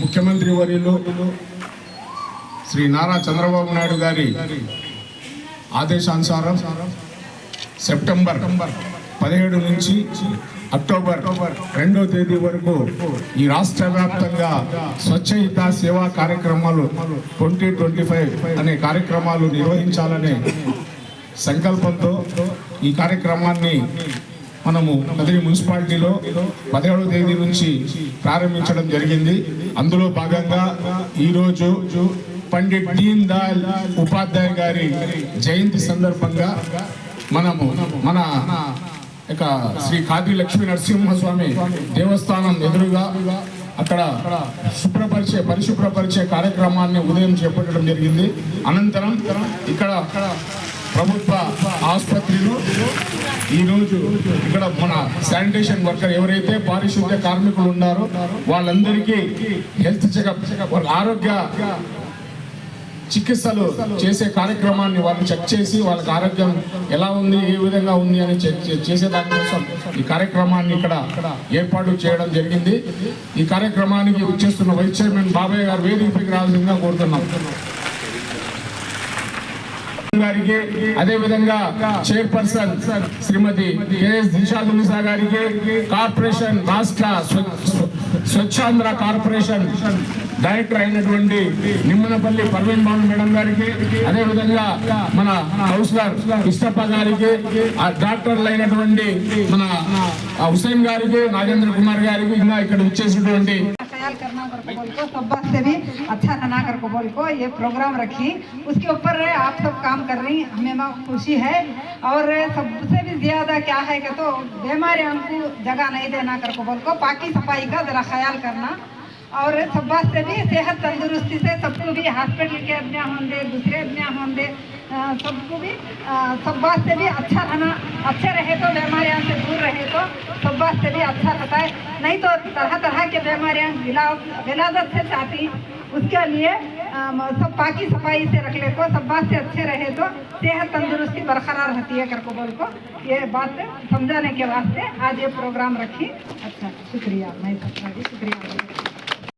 ముఖ్యమంత్రి వర్యులు శ్రీ నారా చంద్రబాబు నాయుడు గారి ఆదేశానుసారం సెప్టెంబర్ పదిహేడు నుంచి అక్టోబర్ రెండో తేదీ వరకు ఈ రాష్ట్ర వ్యాప్తంగా స్వచ్ఛహిత సేవా కార్యక్రమాలు ట్వంటీ ట్వంటీ ఫైవ్ అనే కార్యక్రమాలు నిర్వహించాలనే సంకల్పంతో ఈ కార్యక్రమాన్ని మనము కదిరి మున్సిపాలిటీలో పదిహేడవ తేదీ నుంచి ప్రారంభించడం జరిగింది. అందులో భాగంగా ఈరోజు పండిట్ దీన్ దయాల్ ఉపాధ్యాయ గారి జయంతి సందర్భంగా మనము మన ఇక శ్రీ కాది లక్ష్మీ నరసింహస్వామి దేవస్థానం ఎదురుగా అక్కడ శుభ్రపరిచే పరిశుభ్రపరిచే కార్యక్రమాన్ని ఉదయం చేపట్టడం జరిగింది. అనంతరం ఇక్కడ ప్రభుత్వ ఆసుపత్రిలో ఈరోజు ఇక్కడ మన శానిటేషన్ వర్కర్ ఎవరైతే పారిశుద్ధ్య కార్మికులు ఉన్నారో వాళ్ళందరికీ హెల్త్ చెకప్ వాళ్ళ ఆరోగ్య చికిత్సలు చేసే కార్యక్రమాన్ని వాళ్ళు చెక్ చేసి వాళ్ళకి ఆరోగ్యం ఎలా ఉంది ఏ విధంగా ఉంది అని చెక్ చే- చేసే దానికోసం ఈ కార్యక్రమాన్ని ఇక్కడ ఏర్పాటు చేయడం జరిగింది. ఈ కార్యక్రమానికి వచ్చేస్తున్న వైస్ చైర్మన్ బాబాయ్ గారు వేదికపైకి రావాల్సిందిగా కోరుతున్నాం. గారికి అదే విధంగా చైర్పర్సన్ శ్రీమతి కెఎస్ దిశా గారికి కార్పొరేషన్ రాష్ట్ర స్వచ్ఛాంధ్ర కార్పొరేషన్ డైరెక్టర్ అయినటువంటి నిమ్మనపల్లి పర్వీన్ బాబు మేడం గారికి అదే విధంగా మన కౌన్సిలర్ ఇష్టప్ప గారికి ఆ డాక్టర్లు అయినటువంటి మన హుసేన్ గారికి నాగేంద్ర కుమార్ గారికి ఇంకా ఇక్కడ వచ్చేసినటువంటి ख्याल करना कर को बोल को, सब बात से भी अच्छा रहना को बोल को, ये प्रोग्राम रखी। उसके ऊपर आप सब काम कर रही हमें माँ खुशी है। और सबसे भी ज़्यादा क्या है कि तो बीमारियों को जगह नहीं देना कर को बोल को पाकि सफ़ाई का जरा ख्याल करना। और सब बात से भी सेहत तंदुरुस्ती से सबको भी हॉस्पिटल के अपने होंगे, दूसरे अपने होंगे। सबको भी सब बात से भी अच्छा रहना, अच्छे रहे तो बीमारियाँ से दूर रहे तो सब बात से भी अच्छा रहता है। नहीं तो तरह तरह के बीमारियाँ विला- विलादत से चाहती उसके लिए सब पाकी सफ़ाई से रख ले को सब बात से अच्छे रहे तो सेहत तंदुरुस्ती बरकरार रहती है कर को बोल को। ये बात समझाने के वास्ते आज ये प्रोग्राम रखी। अच्छा शुक्रिया, मैं शुक्रिया।